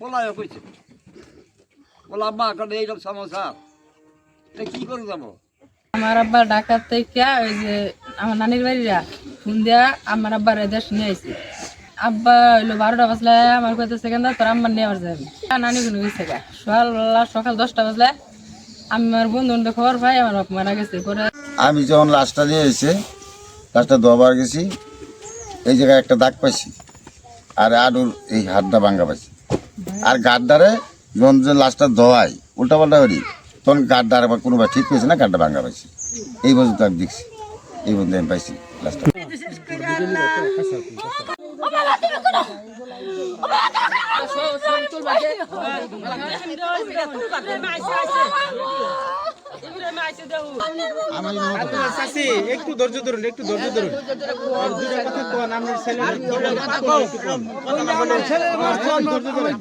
পলায় কইছে। বলা আম্মা কারণ এইরকম সমস্যা। তা কি করে যাব? আমার আব্বা ঢাকা থেকে ওই যে আমার নানির বাড়িরা ফোন দিয়া আমার আব্বার দেশ নিয়ে আইছি। আব্বা হইল বারোটা বাজলে আমার কইতে সেকেন্ড তোর আম্মার নিয়ে আমার যাবি? নানি কোনো গেছে গা সকালবেলা সকাল দশটা বাজলে আমার বন্ধু বান্ধব খবর পাই আমার বাপ মারা গেছে। পরে আমি যখন লাশটা দিয়ে এসে লাশটা ধোয়াবার গেছি এই জায়গায় একটা দাগ পাইছি আর আডুর এই হাতটা ভাঙ্গা পাইছি। আর গাড্ডারে যখন যে লাশটা ধোয়াই উল্টা পাল্টা করি তখন গাড্ডার আবার কোনো ঠিক হয়েছে না গাড্ডা ভাঙা পাইছি। এই পর্যন্ত আমি দেখছি এই পর্যন্ত আমি পাইছি একটু ধৈর্য ধরুন একটু ধৈর্য ধরুন। আর কথা কোন আপনার ছেলে ধৈর্য ধরুন।